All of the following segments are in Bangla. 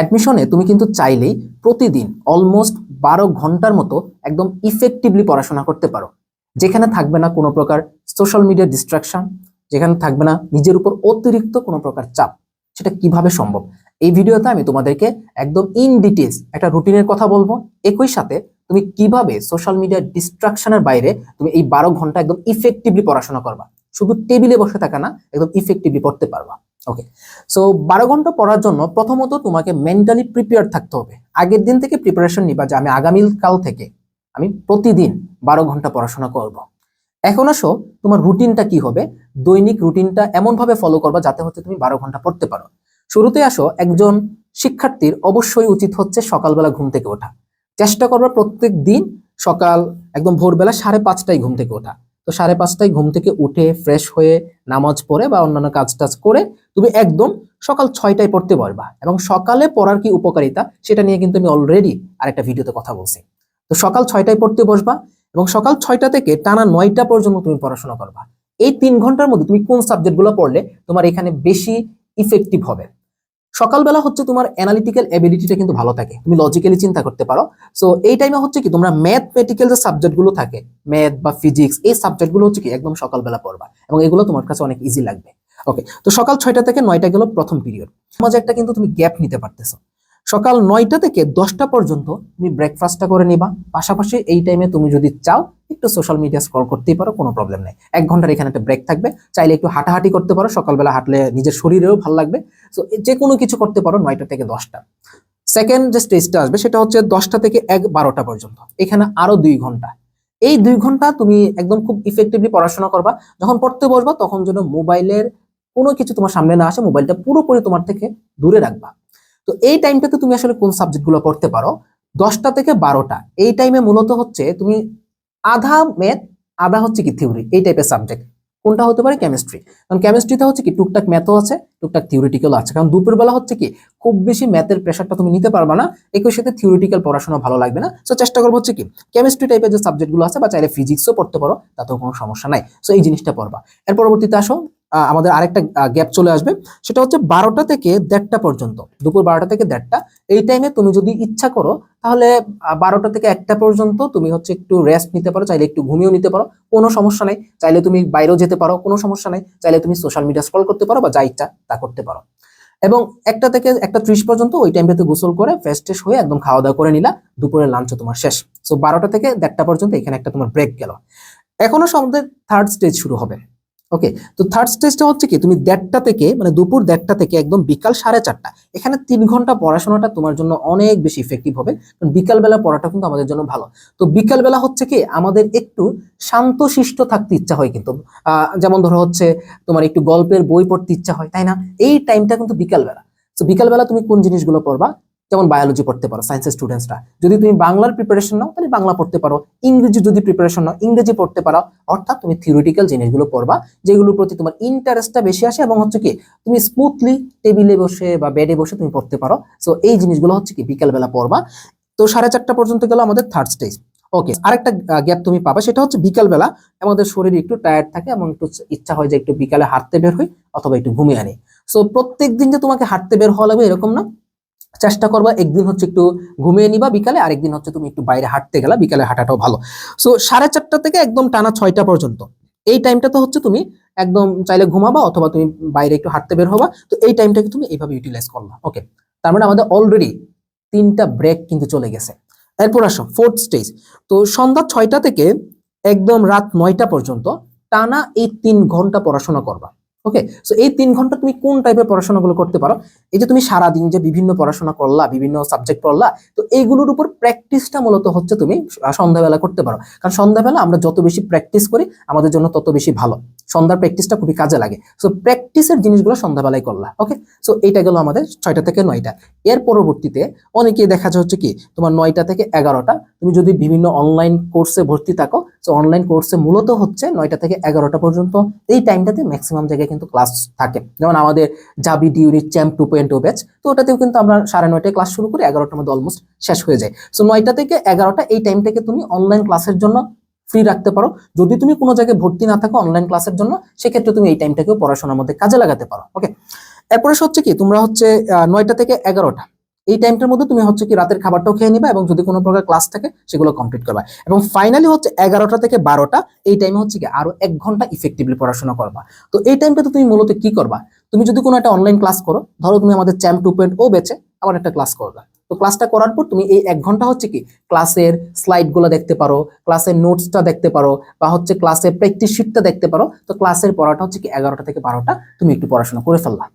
অ্যাডমিশনে তুমি কিন্তু চাইলেই প্রতিদিন অলমোস্ট বারো ঘণ্টার মতো একদম ইফেক্টিভলি পড়াশোনা করতে পারো। যেখানে থাকবে না কোনো প্রকার সোশ্যাল মিডিয়া ডিস্ট্রাকশন যেখানে থাকবে না নিজের উপর অতিরিক্ত কোনো প্রকার চাপ। সেটা কীভাবে সম্ভব? এই ভিডিওতে আমি তোমাদেরকে একদম ইন ডিটেলস একটা রুটিনের কথা বলব। একই সাথে তুমি কীভাবে সোশ্যাল মিডিয়া ডিস্ট্রাকশনের বাইরে তুমি এই বারো ঘণ্টা একদম ইফেক্টিভলি পড়াশোনা করবা। শুধু টেবিলে বসে থাকা না, একদম ইফেক্টিভলি পড়তে পারবা। ওকে সো বারো ঘণ্টা পড়ার জন্য প্রথমত তোমাকে মেন্টালি প্রিপেয়ার থাকতে হবে। আগের দিন থেকে প্রিপারেশন নিবা যে আমি আগামী কাল থেকে আমি প্রতিদিন বারো ঘণ্টা পড়াশোনা করব। এখন আসো, তোমার রুটিনটা কি হবে? দৈনিক রুটিনটা এমনভাবে ফলো করবা যাতে হচ্ছে তুমি বারো ঘণ্টা পড়তে পারো। শুরুতে আসো, একজন শিক্ষার্থীর অবশ্যই উচিত হচ্ছে সকালবেলা ঘুম থেকে ওঠা। চেষ্টা করবা প্রত্যেক দিন সকাল একদম ভোরবেলা সাড়ে পাঁচটায় ঘুম থেকে ওঠা। তো সাড়ে পাঁচটায় ঘুম থেকে উঠে ফ্রেশ হয়ে নামাজ পড়ে বা অন্যান্য কাজ টাজ করে তুমি একদম সকাল ছয়টায় পড়তে পারবা এবং সকালে পড়ার কি উপকারিতা সেটা নিয়ে কিন্তু আমি অলরেডি আরেকটা ভিডিওতে কথা বলছি। তো সকাল ছয়টায় পড়তে বসবা এবং সকাল ছয়টা থেকে টানা নয়টা পর্যন্ত তুমি পড়াশোনা করবা। এই তিন ঘণ্টার মধ্যে তুমি কোন সাবজেক্টগুলো পড়লে তোমার এখানে বেশি ইফেক্টিভ হবে? সকালবেলা হচ্ছে তোমার অ্যানালিটিক্যাল এবিলিটিটা কিন্তু ভালো থাকে। তুমি লজিক্যালি চিন্তা করতে পারো। সো এই টাইমে হচ্ছে কি, তোমরা ম্যাথমেটিক্যাল যে সাবজেক্টগুলো থাকে ম্যাথ বা ফিজিক্স এই সাবজেক্টগুলো হচ্ছে কি, একদম সকালবেলা পড়বা। এবং এগুলো তোমার কাছে অনেক ইজি লাগবে। ওকে তো সকাল ছয়টা থেকে নয়টা গেল প্রথম পিরিয়ড মাঝে একটা কিন্তু তুমি গ্যাপ নিতে পারতেছো। সকাল নয়টা থেকে দশটা পর্যন্ত তুমি ব্রেকফাস্টটা করে নিবা। পাশাপাশি এই টাইমে তুমি যদি চাও, একটু সোশ্যাল মিডিয়া স্ক্রল করতেই পারো, কোনো প্রবলেম নেই। এক ঘণ্টার এখানে একটা ব্রেক থাকবে। চাইলে একটু হাঁটাহাঁটি করতে পারো, সকালবেলা হাঁটলে নিজের শরীরেও ভালো লাগবে। সো যে কোনো কিছু করতে পারো নয়টা থেকে দশটা। সেকেন্ড যে স্টেজটা আসবে, সেটা হচ্ছে দশটা থেকে এক বারোটা পর্যন্ত। এখানে আরও দুই ঘণ্টা। এই দুই ঘণ্টা তুমি একদম খুব ইফেক্টিভলি পড়াশোনা করবা। যখন পড়তে বসবা, তখন যেন মোবাইলের কোনো কিছু তোমার সামনে না আসে মোবাইলটা পুরোপুরি তোমার থেকে দূরে রাখবা। তো এই টাইমটাতে তুমি আসলে কোন সাবজেক্টগুলো পড়তে পারো? দশটা থেকে বারোটা। এই টাইমে মূলত হচ্ছে তুমি আধা ম্যাথ আধা হচ্ছে কি থিওরি এই টাইপের সাবজেক্ট কোনটা হতে পারে? কেমিস্ট্রি কারণ কেমিস্ট্রিতে হচ্ছে কি টুকটাক ম্যাথও আছে, টুকটাক থিওরিটিক্যাল আছে। কারণ দুপুরবেলা হচ্ছে কি খুব বেশি ম্যাথের প্রেশারটা তুমি নিতে পারবা না, একই সাথে থিওরিটিক্যাল পড়াশোনা ভালো লাগবে না। সো চেষ্টা করব হচ্ছে কি কেমিস্ট্রি টাইপের যে সাবজেক্টগুলো আছে বা চাইলে ফিজিক্সও পড়তে পারো, তাতেও কোনো সমস্যা নাই। সো এই জিনিসটা পড়বা। এর পরবর্তীতে আসো আমাদের আরেকটা গ্যাপ চলে আসবে। সেটা হচ্ছে বারোটা থেকে দেড়টা পর্যন্ত। দুপুর বারোটা থেকে দেড়টা। এই টাইমে তুমি যদি ইচ্ছা করো, তাহলে বারোটা থেকে একটা পর্যন্ত তুমি হচ্ছে একটু রেস্ট নিতে পারো, চাইলে একটু ঘুমিয়েও নিতে পারো। কোনো সমস্যা নাই। চাইলে তুমি বাইরেও যেতে পারো, কোনো সমস্যা নাই। চাইলে তুমি সোশ্যাল মিডিয়া স্ক্রল করতে পারো বা যা ইচ্ছা তা করতে পারো। এবং একটা থেকে একটা ত্রিশ পর্যন্ত ওই টাইমটাতে গোসল করে ফ্রেশ ট্রেশ হয়ে একদম খাওয়া দাওয়া করে নিলা। দুপুরের লাঞ্চ তোমার শেষ। সো বারোটা থেকে দেড়টা পর্যন্ত এখানে একটা তোমার ব্রেক গেল। এখনও আমাদের থার্ড স্টেজ শুরু হবে। ওকে তো থার্ড স্টেজটা হচ্ছে কি, তুমি দেড়টা থেকে মানে দুপুর দেড়টা থেকে একদম বিকাল সাড়ে চারটা, এখানে তিন ঘণ্টা পড়াশোনাটা তোমার জন্য অনেক বেশি ইফেক্টিভ হবে, কারণ বিকালবেলা পড়াটা কিন্তু আমাদের জন্য ভালো। তো বিকালবেলা হচ্ছে কি, আমাদের একটু শান্তশিষ্ট থাকতে ইচ্ছা হয় কিন্তু যেমন ধরো হচ্ছে তোমার একটু গল্পের বই পড়তে ইচ্ছা হয়, তাই না? এই টাইমটা কিন্তু বিকালবেলা। তো বিকালবেলা তুমি কোন জিনিসগুলো পড়বা? যেমন বায়োলজি পড়তে পারো সায়েন্সের স্টুডেন্টসরা যদি তুমি বাংলার প্রিপারেশন নাও, তাহলে বাংলা পড়তে পারো। ইংরেজি যদি প্রিপারেশন নাও, ইংরেজি পড়তে পারো। অর্থাৎ তুমি থিওরিটিক্যাল জিনিসগুলো পড়বা, যেগুলোর প্রতি তোমার ইন্টারেস্টটা বেশি আসে এবং হচ্ছে কি, তুমি স্মুথলি টেবিলে বসে বা বেডে বসে তুমি পড়তে পারো। সো এই জিনিসগুলো হচ্ছে কি, বিকালবেলা পড়বা। তো সাড়ে চারটা পর্যন্ত গেল আমাদের থার্ড স্টেজ ওকে আরেকটা গ্যাপ তুমি পাবা, সেটা হচ্ছে বিকালবেলা আমাদের শরীর একটু টায়ার্ড থাকে এবং একটু ইচ্ছা হয় যে একটু বিকালে হাঁটতে বের হই অথবা একটু ঘুমিয়ে আনি। সো প্রত্যেক দিন যে তোমাকে হাঁটতে বের হওয়া লাগবে এরকম না। চেষ্টা করবা, একদিন হচ্ছে একটু ঘুমিয়ে নিবা, বিকালে আরেকদিন হচ্ছে তুমি একটু বাইরে হাঁটতে গেলা, বিকালে হাঁটাটাও ভালো। সো সাড়ে চারটা থেকে একদম টানা ছয়টা পর্যন্ত। এই টাইমটা তো হচ্ছে তুমি একদম চাইলে ঘুমাবা অথবা তুমি বাইরে একটু হাঁটতে বের হবা। তো এই টাইমটাকে তুমি এইভাবে ইউটিলাইজ করবা ওকে তার মানে আমাদের অলরেডি তিনটা ব্রেক কিন্তু চলে গেছে। এরপর আসো ফোর্থ স্টেজ তো সন্ধ্যা ছয়টা থেকে একদম রাত নয়টা পর্যন্ত টানা এই তিন ঘণ্টা পড়াশোনা করবা। ওকে সো এই তিন ঘণ্টা তুমি কোন টাইপের পড়াশোনাগুলো করতে পারো? এই যে তুমি সারাদিন যে বিভিন্ন পড়াশোনা করলা, বিভিন্ন সাবজেক্ট পড়লা, তো এইগুলোর উপর প্র্যাকটিসটা মূলত হচ্ছে তুমি সন্ধ্যাবেলা করতে পারো। কারণ সন্ধ্যাবেলা আমরা যত বেশি প্র্যাকটিস করি, আমাদের জন্য তত বেশি ভালো। সন্ধ্যার প্র্যাকটিসটা খুবই কাজে লাগে। সো প্র্যাকটিসের জিনিসগুলো সন্ধ্যাবেলায় করলা ওকে সো এইটা গেল আমাদের ছয়টা থেকে নয়টা। এর পরবর্তীতে অনেকেই দেখা যাচ্ছে কি, তোমার নয়টা থেকে এগারোটা, তুমি যদি বিভিন্ন অনলাইন কোর্সে ভর্তি থাকো সো অনলাইন কোর্সে মূলত হচ্ছে নয়টা থেকে এগারোটা পর্যন্ত এই টাইমটাতে ম্যাক্সিমাম জায়গায় কিন্তু ক্লাস থাকে। যেমন আমাদের জাবি D unit champ two point batch তো ওটাতেও কিন্তু আমরা সাড়ে নয়টায় ক্লাস শুরু করি, এগারোটার মধ্যে অলমোস্ট শেষ হয়ে যায়। সো নয়টা থেকে এগারোটা এই টাইমটাকে তুমি অনলাইন ক্লাসের জন্য ফ্রি রাখতে পারো। যদি তুমি কোনো জায়গায় ভর্তি না থাকো অনলাইন ক্লাসের জন্য, সেক্ষেত্রে তুমি এই টাইমটাকেও পড়াশোনার মধ্যে কাজে লাগাতে পারো। ওকে এরপরে হচ্ছে কি, তোমরা হচ্ছে নয়টা থেকে এগারোটা। এই টাইমটার মধ্যে তুমি হচ্ছে কি রাতের খাবারটাও খেয়ে নিবা এবং যদি কোনো প্রকার ক্লাস থাকে, সেগুলো কমপ্লিট করবা। এবং ফাইনালি হচ্ছে এগারোটা থেকে বারোটা, এই টাইমে হচ্ছে কি আরও এক ঘণ্টা ইফেক্টিভলি পড়াশোনা করবা। তো এই টাইমটাতে তুমি মূলত কি করবা? তুমি যদি কোনো একটা অনলাইন ক্লাস করো, ধরো তুমি আমাদের চ্যাম্প টু পয়েন্ট ও বেচে আবার একটা ক্লাস করবা। তো ক্লাসটা করার পর তুমি এই এক ঘণ্টা হচ্ছে কি ক্লাসের স্লাইডগুলো দেখতে পারো ক্লাসের নোটসটা দেখতে পারো, বা হচ্ছে ক্লাসের প্র্যাকটিস শিটটা দেখতে পারো। তো ক্লাসের পড়াটা হচ্ছে কি এগারোটা থেকে বারোটা, তুমি একটু পড়াশোনা করে ফেললা।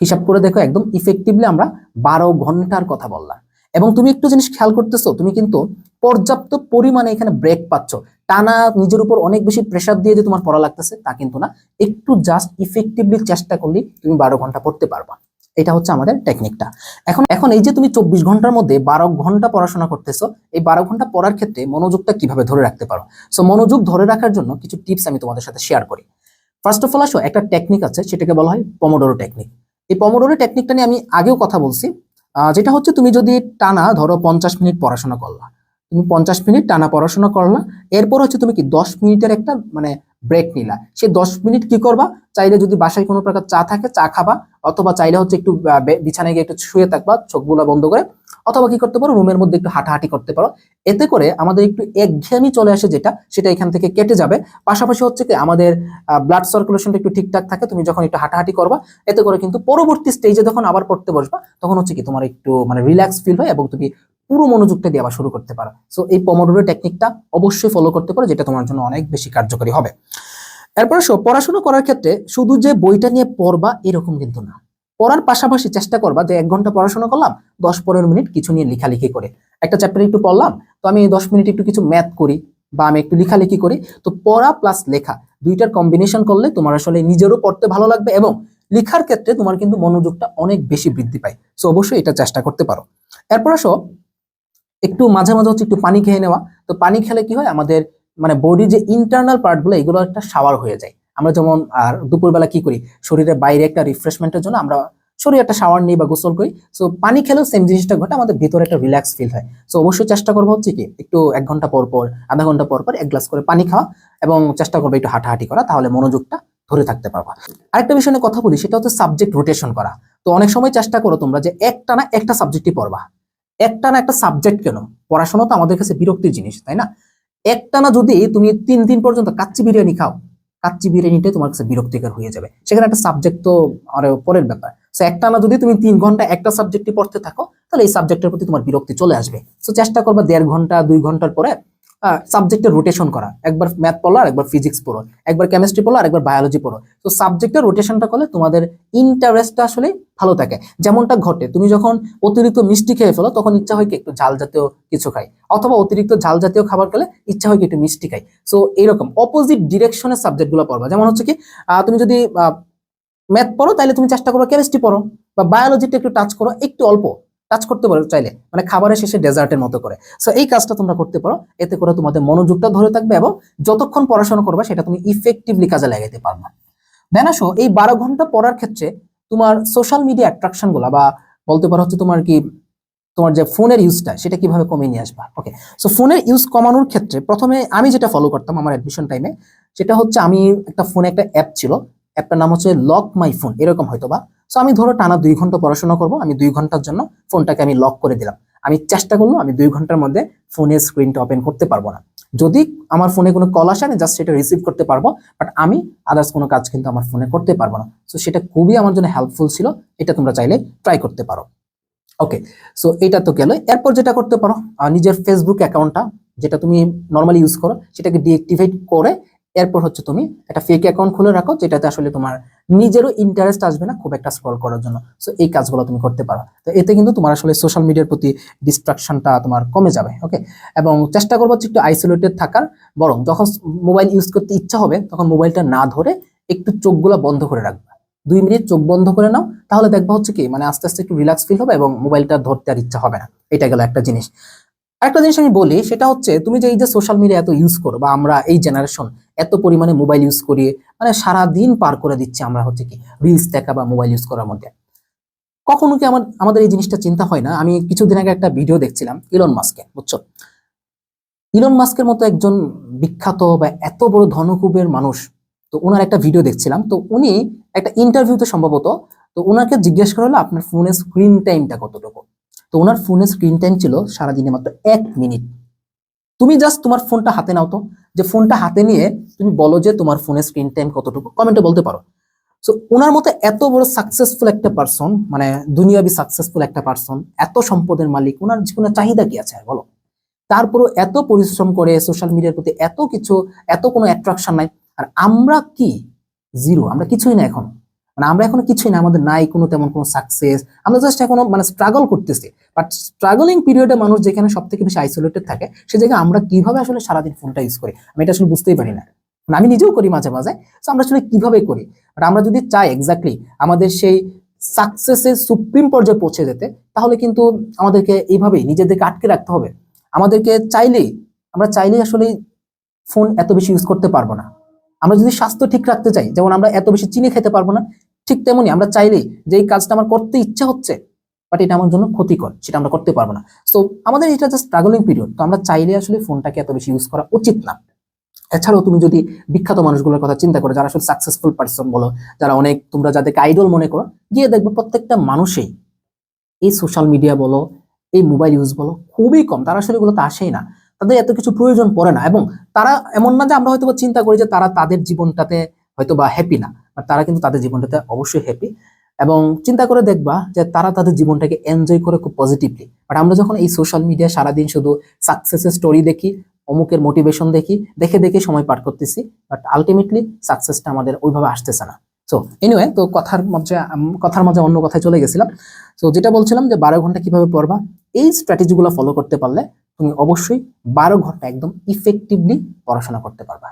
হিসাব করে দেখো একদম ইফেক্টিভলি আমরা বারো ঘণ্টার কথা বললাম। এবং তুমি একটু জিনিস খেয়াল করতেছো, তুমি কিন্তু পর্যাপ্ত পরিমাণে এখানে ব্রেক পাচ্ছ। টানা নিজের উপর অনেক বেশি প্রেশার দিয়ে যে তোমার পড়া লাগতেছে, তা কিন্তু না। একটু জাস্ট ইফেক্টিভলি চেষ্টা করলেই তুমি বারো ঘণ্টা পড়তে পারবা। এটা হচ্ছে আমাদের টেকনিকটা এখন এখন এই যে তুমি চব্বিশ ঘণ্টার মধ্যে বারো ঘণ্টা পড়াশোনা করতেছো, এই বারো ঘণ্টা পড়ার ক্ষেত্রে মনোযোগটা কীভাবে ধরে রাখতে পারো? সো মনোযোগ ধরে রাখার জন্য কিছু টিপস আমি তোমাদের সাথে শেয়ার করি। ফার্স্ট অফ অল আসো, একটা টেকনিক আছে, সেটাকে বলা হয় পমোডোরো টেকনিক এই পমোডোরো টেকনিকটা নিয়ে আমি আগেও কথা বলছি। যেটা হচ্ছে তুমি যদি টানা, ধরো পঞ্চাশ মিনিট পড়াশোনা করলা, তুমি পঞ্চাশ মিনিট টানা পড়াশোনা করলা, এরপর হচ্ছে তুমি কি দশ মিনিটের একটা মানে ব্রেক নিলা। সে দশ মিনিট কি করবা? চাইলে যদি বাসায় কোনো প্রকার চা থাকে, চা খাবা, অথবা চাইলে হচ্ছে একটু বিছানায় গিয়ে একটু শুয়ে থাকবা চোখগুলো বন্ধ করে অথবা কি করতে পারো, রুমের মধ্যে একটু হাঁটাহাঁটি করতে পারো। এতে করে আমাদের একটু একঘেয়েমি চলে আসে যেটা, সেটা এখান থেকে কেটে যাবে। পাশাপাশি হচ্ছে কি, আমাদের ব্লাড সার্কুলেশনটা একটু ঠিকঠাক থাকে, তুমি যখন একটু হাঁটাহাঁটি করবা, এতে করে কিন্তু পরবর্তী স্টেজে যখন আবার পড়তে বসবা, তখন হচ্ছে কি তোমার একটু মানে রিল্যাক্স ফিল হয় এবং তুমি পুরো মনোযোগটা দিয়ে আবার শুরু করতে পারো। সো এই পমোডোরো টেকনিকটা অবশ্যই ফলো করতে পারো, যেটা তোমার জন্য অনেক বেশি কার্যকরী হবে। এরপরে পড়াশোনা করার ক্ষেত্রে শুধু যে বইটা নিয়ে পড়বা, এরকম কিন্তু না। পড়ার পাশাপাশি চেষ্টা করবা যে এক ঘণ্টা পড়াশোনা করলাম, দশ পনেরো মিনিট কিছু নিয়ে লেখালেখি করে। একটা চ্যাপ্টার একটু পড়লাম, তো আমি দশ মিনিট একটু কিছু ম্যাথ করি বা আমি একটু লেখালেখি করি। তো পড়া প্লাস লেখা, দুইটার কম্বিনেশন করলে তোমার আসলে নিজেরও পড়তে ভালো লাগবে এবং লেখার ক্ষেত্রে তোমার কিন্তু মনোযোগটা অনেক বেশি বৃদ্ধি পায়। সো অবশ্যই এটা চেষ্টা করতে পারো। এরপর আসো, একটু মাঝে মাঝে হচ্ছে একটু পানি খেয়ে নেওয়া। তো পানি খেলে কি হয়? আমাদের মানে বডি যে ইন্টারনাল পার্টগুলো এগুলো একটা শাওয়ার হয়ে যায়। আমরা যেমন, আর দুপুরবেলা কি করি? শরীরের বাইরে একটা রিফ্রেশমেন্টের জন্য আমরা শরীরে একটা শাওয়ার নিই বা গোসল করি। সো পানি খেলেও সেম জিনিসটা ঘটে, আমাদের ভিতরে একটা রিল্যাক্স ফিল হয়। সো অবশ্যই চেষ্টা করব হচ্ছে কি, একটু এক ঘণ্টা পর পর, আধা ঘণ্টা পর পর এক গ্লাস করে পানি খাওয়া এবং চেষ্টা করব একটু হাঁটাহাঁটি করা, তাহলে মনোযোগটা ধরে থাকতে পারবা। আরেকটা বিষয় নিয়ে কথা বলি, সেটা হচ্ছে সাবজেক্ট রোটেশন করা। তো অনেক সময় চেষ্টা করো তোমরা যে একটা না একটা সাবজেক্টই পড়বা। একটা না একটা সাবজেক্ট কেন? পড়াশোনা তো আমাদের কাছে বিরক্তির জিনিস, তাই না? একটা না যদি তুমি তিন দিন পর্যন্ত কাচ্চি বিরিয়ানি খাও কাচ্চি বিরিয়ানিটাই তোমার কাছে বিরক্তিকর হয়ে যাবে। সেখানে একটা সাবজেক্ট তো আর পরের ব্যাপার। সো একটা না যদি তুমি তিন ঘণ্টা একটা সাবজেক্টই পড়তে থাকো, তাহলে এই সাবজেক্টের প্রতি তোমার বিরক্তি চলে আসবে। সো চেষ্টা করবা দেড় ঘণ্টা, দুই ঘণ্টার পরে সাবজেক্টের রোটেশন করা। একবার ম্যাথ পড়ল আর একবার ফিজিক্স পড়ো। একবার কেমিস্ট্রি পড়ল আর একবার বায়োলজি পড়ো। তো সাবজেক্টের রোটেশনটা করলে তোমাদের ইন্টারেস্টটা আসলে ভালো থাকে। যেমনটা ঘটে, তুমি যখন অতিরিক্ত মিষ্টি খেয়ে ফেলো, তখন ইচ্ছা হয় কি একটু ঝাল জাতীয় কিছু খাই। অথবা অতিরিক্ত ঝাল জাতীয় খাবার খেলে ইচ্ছা হয় কি একটু মিষ্টি খাই। সো এরকম অপোজিট ডিরেকশনের সাবজেক্টগুলো পড়বা। যেমন হচ্ছে কি তুমি যদি ম্যাথ পড়ো তাহলে তুমি চেষ্টা করো কেমিস্ট্রি পড়ো। বা বায়োলজিটা একটু টাচ করো, একটু অল্প। টাচ করতে পারো চাইলে। মানে খাবারের শেষে ডেজার্টের মতো করে। সো এই কাজটা তোমরা করতে পারো। এতে করে তোমাদের মনোযোগটা ধরে থাকবে এবং যতক্ষণ পড়াশোনা করবে সেটা তুমি ইফেক্টিভলি কাজে লাগাইতে পারবে। দেন আসো, এই বারো ঘণ্টা পড়ার ক্ষেত্রে তোমার সোশ্যাল মিডিয়া অ্যাট্রাকশনগুলা বা বলতে পারো হচ্ছে তোমার কি, তোমার যে ফোনের ইউজটা সেটা কীভাবে কমিয়ে নিয়ে আসবা? ওকে সো ফোনের ইউজ কমানোর ক্ষেত্রে প্রথমে আমি যেটা ফলো করতাম আমার অ্যাডমিশন টাইমে সেটা হচ্ছে আমি একটা ফোনে একটা অ্যাপ ছিল। অ্যাপটার নাম হচ্ছে লক মাই ফোন এরকম হয়তো বা সো আমি ধরো টানা দুই ঘণ্টা পড়াশোনা করব, আমি দুই ঘণ্টার জন্য ফোনটাকে আমি লক করে দিলাম। আমি চেষ্টা করলাম আমি দুই ঘণ্টার মধ্যে ফোনের স্ক্রিনটা ওপেন করতে পারব না। যদি আমার ফোনে কোনো কল আসে, আমি জাস্ট সেটা রিসিভ করতে পারব বাট আমি আদার্স কোনো কাজ কিন্তু আমার ফোনে করতে পারব না। সো সেটা খুবই আমার জন্য হেল্পফুল ছিল, এটা তোমরা চাইলে ট্রাই করতে পারো। ওকে সো এটা তো গেল। এরপর যেটা করতে পারো নিজের ফেসবুক অ্যাকাউন্টটা যেটা তুমি নর্মালি ইউজ করো, সেটাকে ডিঅ্যাক্টিভেট করে, এরপর হচ্ছে তুমি একটা ফেক অ্যাকাউন্ট খুলে রাখো, যেটাতে আসলে তোমার নিজেরও ইন্টারেস্ট আসবে না খুব একটা স্ক্রল করার জন্য। সো এই কাজগুলো তুমি করতে পারো। তো এতে কিন্তু তোমার আসলে সোশ্যাল মিডিয়ার প্রতি ডিস্ট্রাকশনটা তোমার কমে যাবে ওকে এবং চেষ্টা করব একটু আইসোলেটেড থাকার। বরং যখন মোবাইল ইউজ করতে ইচ্ছা হবে, তখন মোবাইলটা না ধরে একটু চোখগুলো বন্ধ করে রাখবে। দুই মিনিট চোখ বন্ধ করে নাও, তাহলে দেখবা হচ্ছে কি মানে আস্তে আস্তে একটু রিল্যাক্স ফিল হবে এবং মোবাইলটা ধরতে আর ইচ্ছা হবে না। এটা গেল একটা জিনিস। আরেকটা জিনিস আমি বলি, সেটা হচ্ছে তুমি যে এই যে সোশ্যাল মিডিয়া এত ইউজ করো, বা আমরা এই জেনারেশন এত পরিমাণে মোবাইল ইউজ করি মানে সারা দিন পার করে দিচ্ছি আমরা হচ্ছে কি রিলস দেখা বা মোবাইল ইউজ করার মধ্যে। কখনো কি আমার, আমাদের এই জিনিসটা চিন্তা হয় না? আমি কিছুদিন আগে একটা ভিডিও দেখছিলাম ইলন মাস্কে বুঝছ? ইলন মাস্কের মতো একজন বিখ্যাত বা এত বড় ধনকুবের মানুষ, তো ওনার একটা ভিডিও দেখছিলাম, তো উনি একটা ইন্টারভিউতে সম্ভবত, তো ওনাকে জিজ্ঞেস করা হলো, আপনার ফোনের স্ক্রিন টাইমটা কতটুকু? তো ওনার ফোনের স্ক্রিন টাইম ছিল সারাদিনে মাত্র এক মিনিট। তুমি জাস্ট তোমার ফোনটা হাতে নাও তো। যে ফোনটা হাতে নিয়ে তুমি বলো যে তোমার ফোনের স্ক্রিন টাইম কতটুকু? কমেন্টে বলতে পারো। সো ওনার মতো এত বড় সাকসেসফুল একটা পার্সন মানে দুনিয়াবি সাকসেসফুল একটা পার্সন এত সম্পদের মালিক, ওনার কোনো চাহিদা কি আছে? বলো। তারপরও এত পরিশ্রম করে সোশ্যাল মিডিয়ার প্রতি এত কিছু, এত কোনো অ্যাট্রাকশন নাই। আর আমরা কি? জিরো আমরা কিছুই না এখন। মানে আমরা এখনও কিছুই না, আমাদের নাই কোনো তেমন কোনো সাকসেস আমরা জাস্ট এখনও মানে স্ট্রাগল করতেছি। বাট স্ট্রাগলিং পিরিয়ডে মানুষ যেখানে সব থেকে বেশি আইসোলেটেড থাকে, সে জায়গায় আমরা কীভাবে আসলে সারাদিন ফোনটা ইউজ করি? আমি এটা আসলে বুঝতেই পারি না। মানে আমি নিজেও করি মাঝে মাঝে তো আমরা আসলে কীভাবে করি? বাট আমরা যদি চাই এক্স্যাক্টলি আমাদের সেই সাকসেসের সুপ্রিম পর্যায়ে পৌঁছে যেতে, তাহলে কিন্তু আমাদেরকে এইভাবেই নিজেদেরকে আটকে রাখতে হবে। আমাদেরকে চাইলেই, আমরা চাইলেই আসলে ফোন এত বেশি ইউজ করতে পারব না। আমরা যদি স্বাস্থ্য ঠিক রাখতে চাই, যেমন আমরা এত বেশি চিনি খেতে পারব না ঠিক তেমনি আমরা চাইলেই যে এই কাজটা আমার করতে ইচ্ছা হচ্ছে বাট এটা আমার জন্য ক্ষতিকর, সেটা আমরা করতে পারব না। সো আমাদের এটা জাস্ট স্ট্রাগলিং পিরিয়ড তো আমরা চাইলে আসলে ফোনটাকে এত বেশি ইউজ করা উচিত না। এছাড়াও তুমি যদি বিখ্যাত মানুষগুলোর কথা চিন্তা করো, যারা আসলে সাকসেসফুল পার্সন বলো, যারা অনেক তোমরা যাদেরকে আইডল মনে করো, গিয়ে দেখবে প্রত্যেকটা মানুষই এই সোশ্যাল মিডিয়া বলো, এই মোবাইল ইউজ বলো, খুবই কম। তারা আসলে এগুলোতে আসেই না। তাদের এত কিছু প্রয়োজন পড়ে না। এবং তারা এমন না যে আমরা হয়তো চিন্তা করি যে তারা তাদের জীবনটাতে হয়তো বা হ্যাপি না তারা কিন্তু তাদের জীবনটাতে অবশ্যই হ্যাপি এবং চিন্তা করে দেখবা যে তারা তাদের জীবনটাকে এনজয় করে খুব পজিটিভলি বাট আমরা যখন এই সোশ্যাল মিডিয়া সারাদিন শুধু সাকসেসের স্টোরি দেখি, অমুকের মোটিভেশন দেখি, দেখে দেখে সময় পার করতেছি বাট আলটিমেটলি সাকসেসটা আমাদের ওইভাবে আসতেছে না। সো এনিওয়ে তো কথার মধ্যে কথার মাঝে অন্য কথায় চলে গেছিলাম। তো যেটা বলছিলাম যে বারো ঘণ্টা কীভাবে পড়বা, এই স্ট্র্যাটেজিগুলো ফলো করতে পারলে তুমি অবশ্যই বারো ঘণ্টা একদম ইফেক্টিভলি পড়াশোনা করতে পারবা।